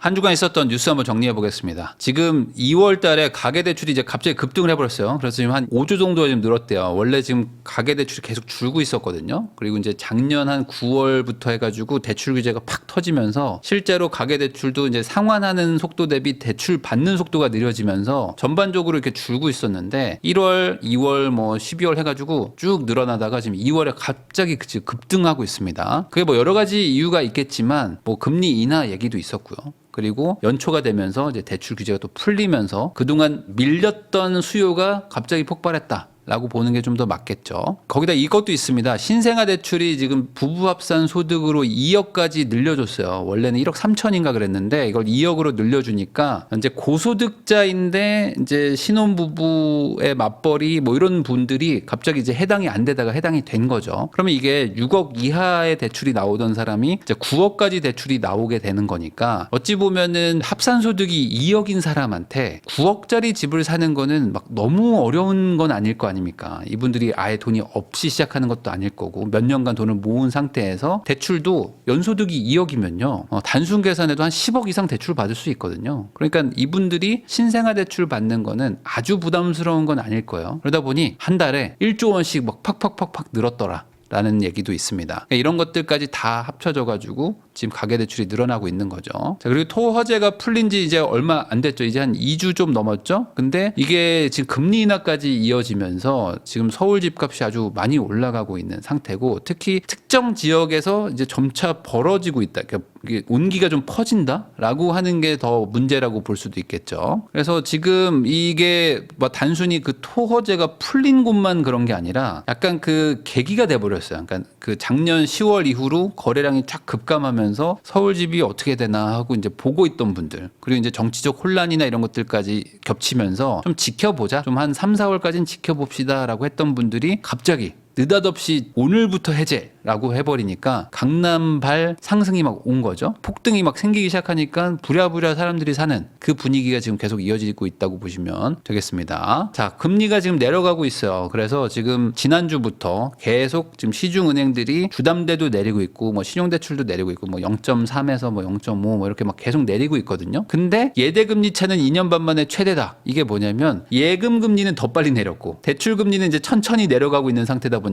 한 주간 있었던 뉴스 한번 정리해 보겠습니다. 지금 2월 달에 가계 대출이 이제 갑자기 급등을 해버렸어요. 그래서 지금 한 5조 정도 좀 늘었대요. 원래 지금 가계 대출이 계속 줄고 있었거든요. 그리고 이제 작년 한 9월부터 해가지고 대출 규제가 팍 터지면서 실제로 가계 대출도 이제 상환하는 속도 대비 대출 받는 속도가 느려지면서 전반적으로 이렇게 줄고 있었는데 1월, 2월, 뭐 12월 해가지고 쭉 늘어나다가 지금 2월에 갑자기 그 지금 급등하고 있습니다. 그게 뭐 여러 가지 이유가 있겠지만 뭐 금리 인하 얘기도 있었고요. 그리고 연초가 되면서 이제 대출 규제가 또 풀리면서 그동안 밀렸던 수요가 갑자기 폭발했다. 라고 보는 게 좀 더 맞겠죠. 거기다 이것도 있습니다. 신생아 대출이 지금 부부 합산 소득으로 2억까지 늘려줬어요. 원래는 1억 3천인가 그랬는데 이걸 2억으로 늘려주니까 이제 고소득자인데 이제 신혼부부의 맞벌이 뭐 이런 분들이 갑자기 이제 해당이 안 되다가 해당이 된 거죠. 그러면 이게 6억 이하의 대출이 나오던 사람이 이제 9억까지 대출이 나오게 되는 거니까 어찌 보면은 합산 소득이 2억인 사람한테 9억짜리 집을 사는 거는 막 너무 어려운 건 아닐 거 아 닙니까? 이분들이 아예 돈이 없이 시작하는 것도 아닐 거고 몇 년간 돈을 모은 상태에서 대출도 연소득이 2억이면요. 어, 단순 계산해도 한 10억 이상 대출 받을 수 있거든요. 그러니까 이분들이 신생아 대출 받는 거는 아주 부담스러운 건 아닐 거예요. 그러다 보니 한 달에 1조 원씩 막 팍팍팍팍 늘었더라. 라는 얘기도 있습니다. 그러니까 이런 것들까지 다 합쳐져 가지고 지금 가계 대출이 늘어나고 있는 거죠. 자, 그리고 토 허제가 풀린 지 이제 얼마 안 됐죠. 이제 한 2주 좀 넘었죠. 근데 이게 지금 금리 인하까지 이어지면서 지금 서울 집값이 아주 많이 올라가고 있는 상태고 특히 특정 지역에서 이제 점차 벌어지고 있다. 그러니까 온기가 좀 퍼진다라고 하는 게 더 문제라고 볼 수도 있겠죠. 그래서 지금 이게 뭐 단순히 그 토허제가 풀린 곳만 그런 게 아니라 약간 그 계기가 돼 버렸어요. 그러니까 그 작년 10월 이후로 거래량이 쫙 급감하면서 서울 집이 어떻게 되나 하고 이제 보고 있던 분들 그리고 이제 정치적 혼란이나 이런 것들까지 겹치면서 좀 지켜보자. 좀 한 3, 4월까지는 지켜봅시다라고 했던 분들이 갑자기 느닷없이 오늘부터 해제라고 해버리니까 강남발 상승이 막 온 거죠. 폭등이 막 생기기 시작하니까 부랴부랴 사람들이 사는 그 분위기가 지금 계속 이어지고 있다고 보시면 되겠습니다. 자, 금리가 지금 내려가고 있어요. 그래서 지금 지난주부터 계속 지금 시중은행들이 주담대도 내리고 있고 뭐 신용대출도 내리고 있고 뭐 0.3에서 뭐 0.5 뭐 이렇게 막 계속 내리고 있거든요. 근데 예대금리 차는 2년 반 만에 최대다. 이게 뭐냐면 예금 금리는 더 빨리 내렸고 대출 금리는 이제 천천히 내려가고 있는 상태다 보니까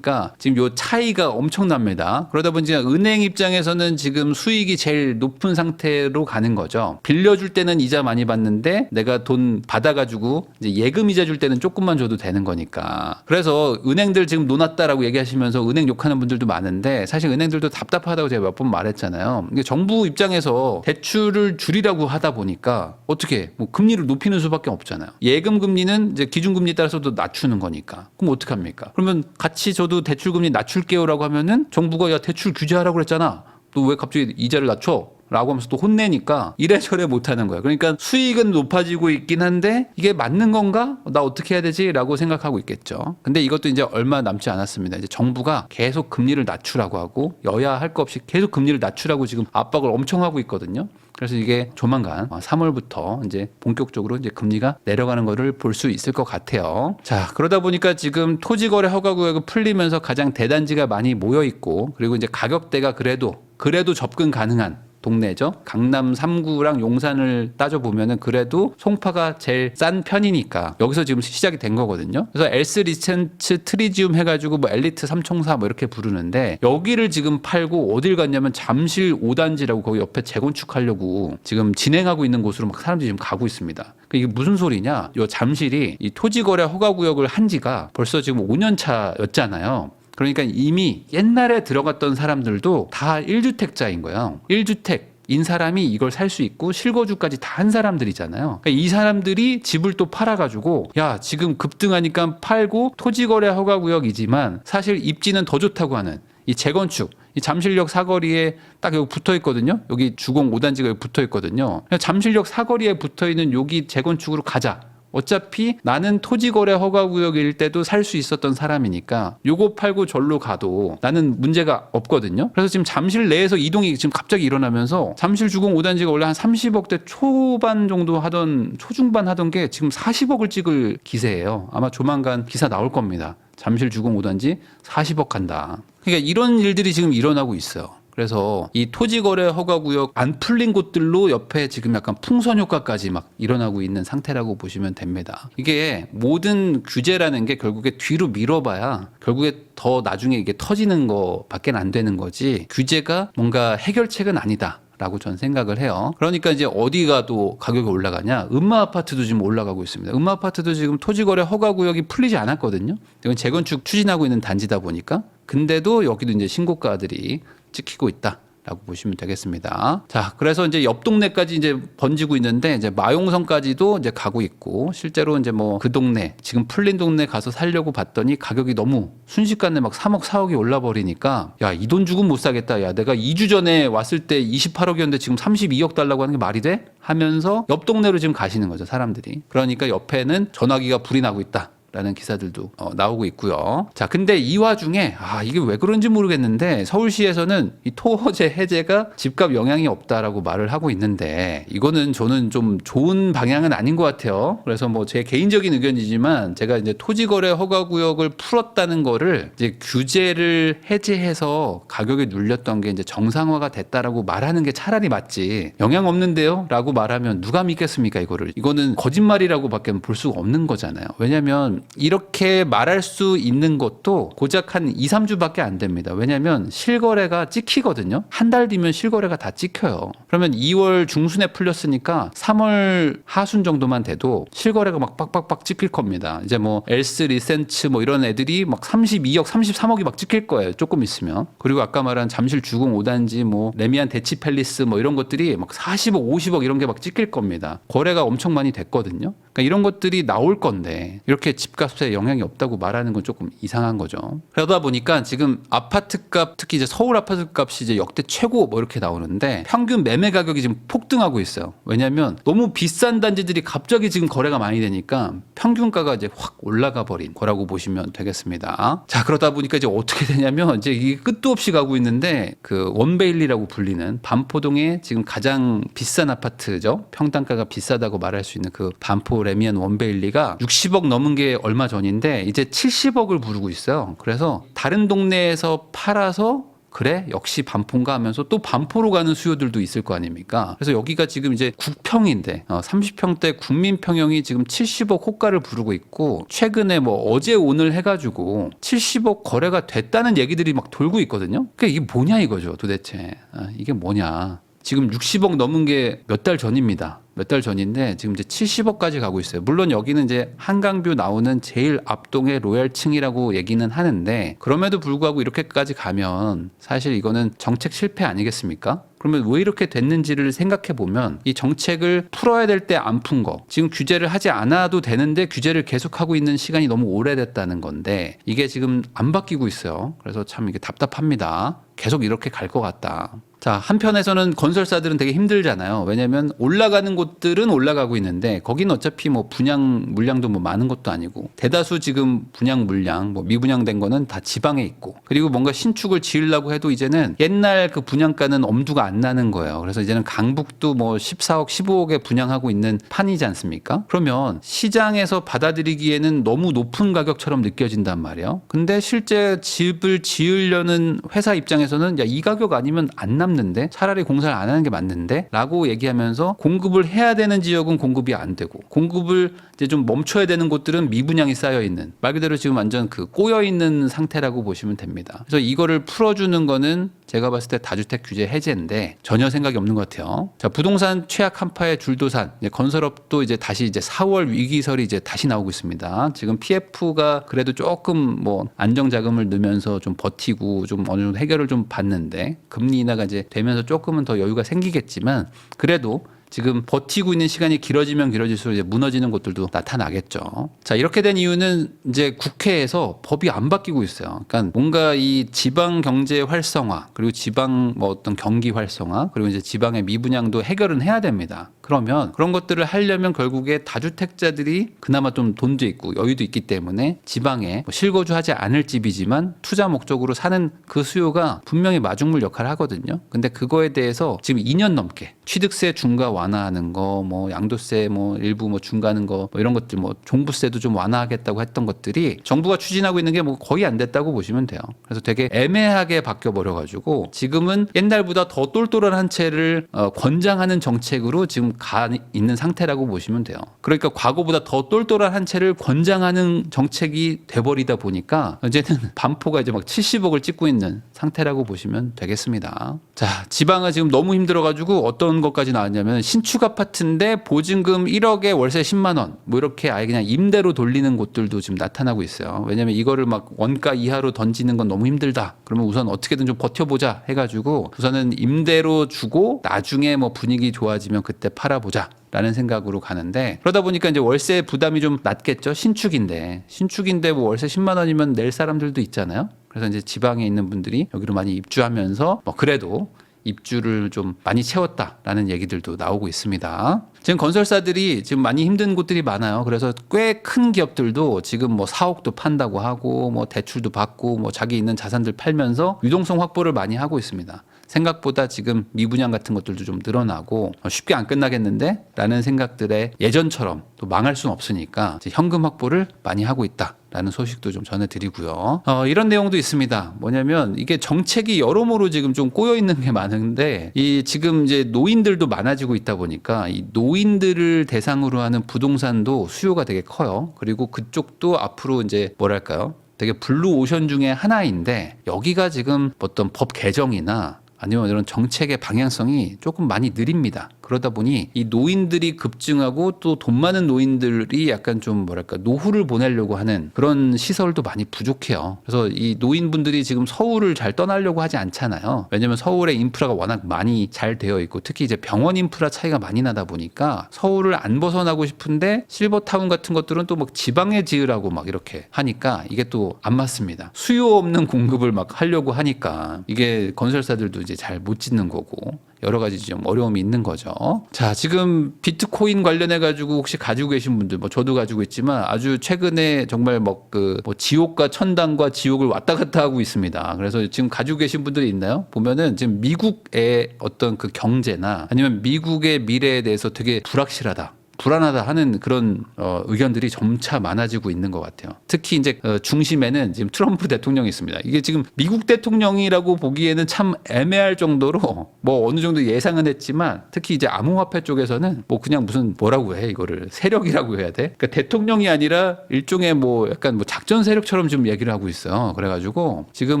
지금 요 차이가 엄청납니다. 그러다 보니까 은행 입장에서는 지금 수익이 제일 높은 상태로 가는 거죠. 빌려줄 때는 이자 많이 받는데 내가 돈 받아가지고 이제 예금 이자 줄 때는 조금만 줘도 되는 거니까. 그래서 은행들 지금 놓았다라고 얘기하시면서 은행 욕하는 분들도 많은데 사실 은행들도 답답하다고 제가 몇 번 말했잖아요. 이게 정부 입장에서 대출을 줄이라고 하다 보니까 어떻게 뭐 금리를 높이는 수밖에 없잖아요. 예금 금리는 이제 기준 금리 따라서도 낮추는 거니까. 그럼 어떻게 합니까? 그러면 같이 저도 대출 금리 낮출게요라고 하면은 정부가 야 대출 규제하라고 그랬잖아. 너 왜 갑자기 이자를 낮춰? 라고 하면서 또 혼내니까 이래저래 못하는 거야. 그러니까 수익은 높아지고 있긴 한데 이게 맞는 건가? 나 어떻게 해야 되지? 라고 생각하고 있겠죠. 근데 이것도 이제 얼마 남지 않았습니다. 이제 정부가 계속 금리를 낮추라고 하고 여야 할거 없이 계속 금리를 낮추라고 지금 압박을 엄청 하고 있거든요. 그래서 이게 조만간 3월부터 이제 본격적으로 이제 금리가 내려가는 거를 볼수 있을 것 같아요. 자, 그러다 보니까 지금 토지 거래 허가 구역을 풀리면서 가장 대단지가 많이 모여 있고 그리고 이제 가격대가 그래도 그래도 접근 가능한 동네죠. 강남 3구랑 용산을 따져 보면은 그래도 송파가 제일 싼 편이니까 여기서 지금 시작이 된 거거든요. 그래서 엘스 리센츠 트리지움 해가지고 뭐 엘리트 삼총사 뭐 이렇게 부르는데 여기를 지금 팔고 어딜 갔냐면 잠실 5단지라고 거기 옆에 재건축하려고 지금 진행하고 있는 곳으로 막 사람들이 지금 가고 있습니다. 그러니까 이게 무슨 소리냐? 요 잠실이 이 토지거래 허가구역을 한 지가 벌써 지금 5년 차였잖아요. 그러니까 이미 옛날에 들어갔던 사람들도 다 1주택자인 거예요. 1주택. 인 사람이 이걸 살 수 있고 실거주까지 다 한 사람들이잖아요. 그러니까 이 사람들이 집을 또 팔아가지고 야 지금 급등하니까 팔고 토지거래 허가구역이지만 사실 입지는 더 좋다고 하는 이 재건축 이 잠실역 사거리에 딱 여기 붙어 있거든요. 여기 주공 5단지가 여기 붙어 있거든요. 잠실역 사거리에 붙어 있는 여기 재건축으로 가자. 어차피 나는 토지거래 허가구역일 때도 살 수 있었던 사람이니까 요거 팔고 절로 가도 나는 문제가 없거든요. 그래서 지금 잠실 내에서 이동이 지금 갑자기 일어나면서 잠실 주공 5단지가 원래 한 30억대 초반 정도 하던 초중반 하던 게 지금 40억을 찍을 기세예요. 아마 조만간 기사 나올 겁니다. 잠실 주공 5단지 40억 간다. 그러니까 이런 일들이 지금 일어나고 있어요. 그래서 이 토지거래 허가구역 안 풀린 곳들로 옆에 지금 약간 풍선 효과까지 막 일어나고 있는 상태라고 보시면 됩니다. 이게 모든 규제라는 게 결국에 뒤로 밀어봐야 결국에 더 나중에 이게 터지는 거밖에 안 되는 거지 규제가 뭔가 해결책은 아니다. 라고 저는 생각을 해요. 그러니까 이제 어디가 또 가격이 올라가냐? 음마 아파트도 지금 올라가고 있습니다. 음마 아파트도 지금 토지거래 허가 구역이 풀리지 않았거든요. 이건 재건축 추진하고 있는 단지다 보니까. 근데도 여기도 이제 신고가들이 찍히고 있다. 라고 보시면 되겠습니다. 자, 그래서 이제 옆 동네까지 이제 번지고 있는데 이제 마용성까지도 이제 가고 있고 실제로 이제 뭐 그 동네 지금 풀린 동네 가서 살려고 봤더니 가격이 너무 순식간에 막 3억 4억이 올라 버리니까 야, 이 돈 주고 못 사겠다. 야, 내가 2주 전에 왔을 때 28억이었는데 지금 32억 달라고 하는 게 말이 돼? 하면서 옆 동네로 지금 가시는 거죠, 사람들이. 그러니까 옆에는 전화기가 불이 나고 있다. 라는 기사들도 어, 나오고 있고요. 자, 근데 이 와중에 아 이게 왜 그런지 모르겠는데 서울시에서는 이 토호제 해제가 집값 영향이 없다라고 말을 하고 있는데 이거는 저는 좀 좋은 방향은 아닌 것 같아요. 그래서 뭐 제 개인적인 의견이지만 제가 이제 토지 거래 허가 구역을 풀었다는 거를 이제 규제를 해제해서 가격이 눌렸던 게 이제 정상화가 됐다라고 말하는 게 차라리 맞지 영향 없는데요라고 말하면 누가 믿겠습니까 이거를 이거는 거짓말이라고밖에 볼 수가 없는 거잖아요. 왜냐하면 이렇게 말할 수 있는 것도 고작 한 2, 3주밖에 안 됩니다. 왜냐하면 실거래가 찍히거든요. 한 달 뒤면 실거래가 다 찍혀요. 그러면 2월 중순에 풀렸으니까 3월 하순 정도만 돼도 실거래가 막 빡빡빡 찍힐 겁니다. 이제 뭐 엘스 리센츠 뭐 이런 애들이 막 32억, 33억이 막 찍힐 거예요. 조금 있으면. 그리고 아까 말한 잠실 주공 5단지 뭐 레미안 대치 팰리스 뭐 이런 것들이 막 40억, 50억 이런 게 막 찍힐 겁니다. 거래가 엄청 많이 됐거든요. 그러니까 이런 것들이 나올 건데 이렇게 집값에 영향이 없다고 말하는 건 조금 이상한 거죠. 그러다 보니까 지금 아파트값 특히 이제 서울 아파트값이 이제 역대 최고 뭐 이렇게 나오는데 평균 매매 가격이 지금 폭등하고 있어요. 왜냐하면 너무 비싼 단지들이 갑자기 지금 거래가 많이 되니까 평균가가 이제 확 올라가 버린 거라고 보시면 되겠습니다. 자 그러다 보니까 이제 어떻게 되냐면 이제 이게 끝도 없이 가고 있는데 그 원베일리라고 불리는 반포동에 지금 가장 비싼 아파트죠. 평당가가 비싸다고 말할 수 있는 그 반포 레미안 원베일리가 60억 넘은 게 얼마 전인데 이제 70억을 부르고 있어요. 그래서 다른 동네에서 팔아서 그래 역시 반포인가 하면서 또 반포로 가는 수요들도 있을 거 아닙니까? 그래서 여기가 지금 이제 국평인데 어, 30평대 국민평형이 지금 70억 호가를 부르고 있고 최근에 뭐 어제 오늘 해가지고 70억 거래가 됐다는 얘기들이 막 돌고 있거든요. 그게 이게 뭐냐 이거죠 도대체 아, 이게 뭐냐? 지금 60억 넘은 게 몇 달 전입니다. 몇 달 전인데 지금 이제 70억까지 가고 있어요. 물론 여기는 이제 한강뷰 나오는 제일 앞동의 로얄층이라고 얘기는 하는데 그럼에도 불구하고 이렇게까지 가면 사실 이거는 정책 실패 아니겠습니까? 그러면 왜 이렇게 됐는지를 생각해 보면 이 정책을 풀어야 될 때 안 푼 거, 지금 규제를 하지 않아도 되는데 규제를 계속하고 있는 시간이 너무 오래됐다는 건데 이게 지금 안 바뀌고 있어요. 그래서 참 이게 답답합니다. 계속 이렇게 갈 것 같다. 자, 한편에서는 건설사들은 되게 힘들잖아요. 왜냐면 올라가는 곳들은 올라가고 있는데 거기는 어차피 뭐 분양 물량도 뭐 많은 것도 아니고 대다수 지금 분양 물량 뭐 미분양된 거는 다 지방에 있고 그리고 뭔가 신축을 지으려고 해도 이제는 옛날 그 분양가는 엄두가 안 나는 거예요. 그래서 이제는 강북도 뭐 14억, 15억에 분양하고 있는 판이지 않습니까? 그러면 시장에서 받아들이기에는 너무 높은 가격처럼 느껴진단 말이에요. 근데 실제 집을 지으려는 회사 입장에서는 야, 이 가격 아니면 안 남는 데 차라리 공사를 안 하는 게 맞는데 라고 얘기하면서 공급을 해야 되는 지역은 공급이 안 되고 공급을 이제 좀 멈춰야 되는 곳들은 미분양이 쌓여 있는 말 그대로 지금 완전 그 꼬여 있는 상태라고 보시면 됩니다. 그래서 이거를 풀어주는 거는 제가 봤을 때 다주택 규제 해제인데 전혀 생각이 없는 것 같아요. 자 부동산 최악 한파의 줄도산 이제 건설업도 이제 다시 이제 4월 위기설이 이제 다시 나오고 있습니다. 지금 PF가 그래도 조금 뭐 안정 자금을 넣으면서 좀 버티고 좀 어느 정도 해결을 좀 받는데 금리 인하가 이제 되면서 조금은 더 여유가 생기겠지만 그래도 지금 버티고 있는 시간이 길어지면 길어질수록 이제 무너지는 곳들도 나타나겠죠. 자, 이렇게 된 이유는 이제 국회에서 법이 안 바뀌고 있어요. 그러니까 뭔가 이 지방 경제 활성화, 그리고 지방 뭐 어떤 경기 활성화, 그리고 이제 지방의 미분양도 해결은 해야 됩니다. 그러면 그런 것들을 하려면 결국에 다주택자들이 그나마 좀 돈도 있고 여유도 있기 때문에 지방에 뭐 실거주하지 않을 집이지만 투자 목적으로 사는 그 수요가 분명히 마중물 역할을 하거든요. 근데 그거에 대해서 지금 2년 넘게 취득세 중과 완화하는 거, 뭐 양도세 뭐 일부 뭐 중과하는 거, 뭐 이런 것들 뭐 종부세도 좀 완화하겠다고 했던 것들이 정부가 추진하고 있는 게 뭐 거의 안 됐다고 보시면 돼요. 그래서 되게 애매하게 바뀌어 버려 가지고 지금은 옛날보다 더 똘똘한 한 채를 어, 권장하는 정책으로 지금 가 있는 상태라고 보시면 돼요. 그러니까 과거보다 더 똘똘한 한 채를 권장하는 정책이 돼버리다 보니까 이제는 반포가 이제 막 70억을 찍고 있는 상태라고 보시면 되겠습니다. 자, 지방은 지금 너무 힘들어가지고 어떤 것까지 나왔냐면 신축 아파트인데 보증금 1억에 월세 10만 원, 뭐 이렇게 아예 그냥 임대로 돌리는 곳들도 지금 나타나고 있어요. 왜냐면 이거를 막 원가 이하로 던지는 건 너무 힘들다. 그러면 우선 어떻게든 좀 버텨보자 해가지고 우선은 임대로 주고 나중에 뭐 분위기 좋아지면 그때 팔아보자. 라는 생각으로 가는데 그러다 보니까 이제 월세 부담이 좀 낮겠죠 신축인데 신축인데 뭐 월세 10만 원이면 낼 사람들도 있잖아요 그래서 이제 지방에 있는 분들이 여기로 많이 입주하면서 뭐 그래도 입주를 좀 많이 채웠다라는 얘기들도 나오고 있습니다. 지금 건설사들이 지금 많이 힘든 곳들이 많아요. 그래서 꽤 큰 기업들도 지금 뭐 사옥도 판다고 하고 뭐 대출도 받고 뭐 자기 있는 자산들 팔면서 유동성 확보를 많이 하고 있습니다. 생각보다 지금 미분양 같은 것들도 좀 늘어나고 어, 쉽게 안 끝나겠는데? 라는 생각들에 예전처럼 또 망할 수는 없으니까 현금 확보를 많이 하고 있다. 라는 소식도 좀 전해드리고요. 어, 이런 내용도 있습니다. 뭐냐면 이게 정책이 여러모로 지금 좀 꼬여 있는 게 많은데 이 지금 이제 노인들도 많아지고 있다 보니까 이 노인들을 대상으로 하는 부동산도 수요가 되게 커요. 그리고 그쪽도 앞으로 이제 뭐랄까요? 되게 블루 오션 중에 하나인데 여기가 지금 어떤 법 개정이나 아니면 이런 정책의 방향성이 조금 많이 느립니다. 그러다 보니 이 노인들이 급증하고 또 돈 많은 노인들이 약간 좀 뭐랄까 노후를 보내려고 하는 그런 시설도 많이 부족해요. 그래서 이 노인분들이 지금 서울을 잘 떠나려고 하지 않잖아요. 왜냐면 서울의 인프라가 워낙 많이 잘 되어 있고 특히 이제 병원 인프라 차이가 많이 나다 보니까 서울을 안 벗어나고 싶은데 실버타운 같은 것들은 또 막 지방에 지으라고 막 이렇게 하니까 이게 또 안 맞습니다. 수요 없는 공급을 막 하려고 하니까 이게 건설사들도 이제 잘 못 짓는 거고 여러 가지 좀 어려움이 있는 거죠. 자, 지금 비트코인 관련해 가지고 혹시 가지고 계신 분들, 뭐 저도 가지고 있지만 아주 최근에 정말 뭐 그 뭐 지옥과 천당과 지옥을 왔다 갔다 하고 있습니다. 그래서 지금 가지고 계신 분들이 있나요? 보면은 지금 미국의 어떤 그 경제나 아니면 미국의 미래에 대해서 되게 불확실하다. 불안하다 하는 그런 어, 의견들이 점차 많아지고 있는 것 같아요. 특히 이제 어, 중심에는 지금 트럼프 대통령이 있습니다. 이게 지금 미국 대통령이라고 보기에는 참 애매할 정도로 뭐 어느 정도 예상은 했지만 특히 이제 암호화폐 쪽에서는 뭐 그냥 무슨 뭐라고 해 이거를 세력이라고 해야 돼? 그러니까 대통령이 아니라 일종의 뭐 약간 뭐 작전 세력처럼 좀 얘기를 하고 있어요. 그래가지고 지금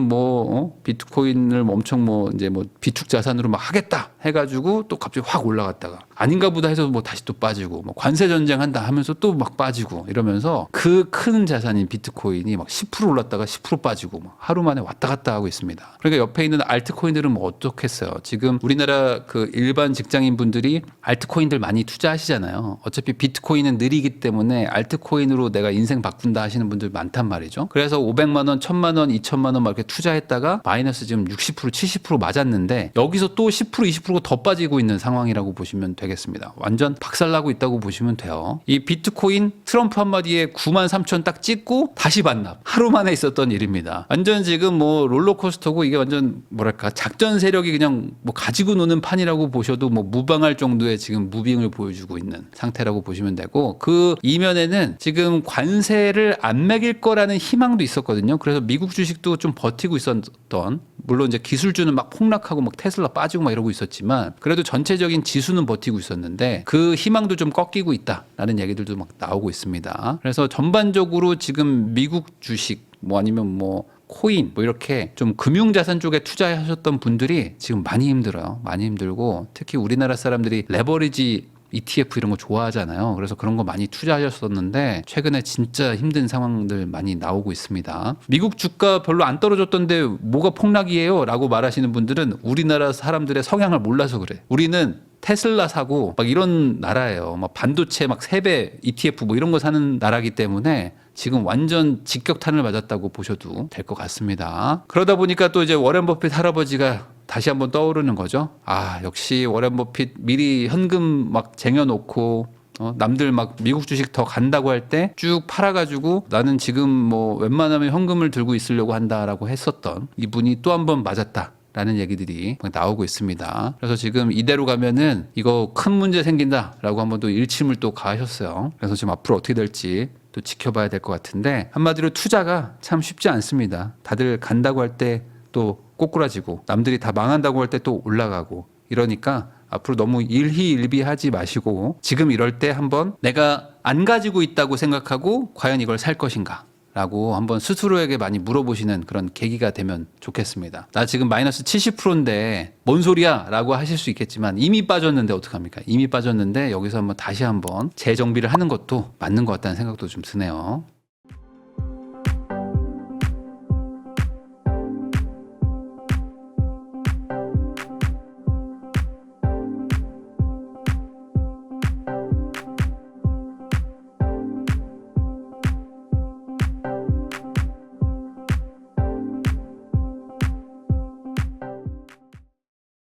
뭐 어? 비트코인을 뭐 엄청 뭐 이제 뭐 비축 자산으로 막 하겠다 해가지고 또 갑자기 확 올라갔다가 아닌가 보다 해서 뭐 다시 또 빠지고 뭐 관세 전쟁 한다 하면서 또 막 빠지고 이러면서 그 큰 자산인 비트코인이 막 10% 올랐다가 10% 빠지고 막 하루 만에 왔다 갔다 하고 있습니다. 그러니까 옆에 있는 알트코인들은 뭐 어떻겠어요? 지금 우리나라 그 일반 직장인 분들이 알트코인들 많이 투자하시잖아요. 어차피 비트코인은 느리기 때문에 알트코인으로 내가 인생 바꾼다 하시는 분들 많단 말이죠. 그래서 500만 원, 1000만 원, 2000만 원 막 이렇게 투자했다가 마이너스 지금 60% 70% 맞았는데 여기서 또 10% 20% 가더 빠지고 있는 상황이라고 보시면 되겠습니다. 완전 박살나고 있다고 보시면 돼요. 이 비트코인 트럼프 한마디에 9만 3천 딱 찍고 다시 반납. 하루 만에 있었던 일입니다. 완전 지금 뭐 롤러코스터고 이게 완전 뭐랄까 작전 세력이 그냥 뭐 가지고 노는 판이라고 보셔도 뭐 무방할 정도의 지금 무빙을 보여주고 있는 상태라고 보시면 되고 그 이면에는 지금 관세를 안 매길 거라는 희망도 있었거든요. 그래서 미국 주식도 좀 버티고 있었던 물론 이제 기술주는 막 폭락하고 막 테슬라 빠지고 막 이러고 있었지만 그래도 전체적인 지수는 버티고 있었는데 그 희망도 좀 꺾이고 있다라는 얘기들도 막 나오고 있습니다. 그래서 전반적으로 지금 미국 주식 뭐 아니면 뭐 코인 뭐 이렇게 좀 금융자산 쪽에 투자하셨던 분들이 지금 많이 힘들어요. 많이 힘들고 특히 우리나라 사람들이 레버리지 ETF 이런 거 좋아하잖아요. 그래서 그런 거 많이 투자하셨었는데 최근에 진짜 힘든 상황들 많이 나오고 있습니다. 미국 주가 별로 안 떨어졌던데 뭐가 폭락이에요? 라고 말하시는 분들은 우리나라 사람들의 성향을 몰라서 그래. 우리는 테슬라 사고 막 이런 나라예요. 막 반도체 막 세 배 ETF 뭐 이런 거 사는 나라기 때문에 지금 완전 직격탄을 맞았다고 보셔도 될 것 같습니다. 그러다 보니까 또 이제 워렌 버핏 할아버지가 다시 한번 떠오르는 거죠. 아, 역시 워렌 버핏 미리 현금 막 쟁여놓고 어, 남들 막 미국 주식 더 간다고 할 때 쭉 팔아가지고 나는 지금 뭐 웬만하면 현금을 들고 있으려고 한다라고 했었던 이분이 또 한 번 맞았다. 라는 얘기들이 막 나오고 있습니다. 그래서 지금 이대로 가면은 이거 큰 문제 생긴다라고 한번 또 일침을 또 가하셨어요. 그래서 지금 앞으로 어떻게 될지 또 지켜봐야 될 것 같은데 한마디로 투자가 참 쉽지 않습니다. 다들 간다고 할때 또 꼬꾸라지고 남들이 다 망한다고 할 때 또 올라가고 이러니까 앞으로 너무 일희일비하지 마시고 지금 이럴 때 한번 내가 안 가지고 있다고 생각하고 과연 이걸 살 것인가 라고 한번 스스로에게 많이 물어보시는 그런 계기가 되면 좋겠습니다. 나 지금 마이너스 70%인데 뭔 소리야? 라고 하실 수 있겠지만 이미 빠졌는데 어떡합니까? 이미 빠졌는데 여기서 한번 다시 한번 재정비를 하는 것도 맞는 것 같다는 생각도 좀 드네요.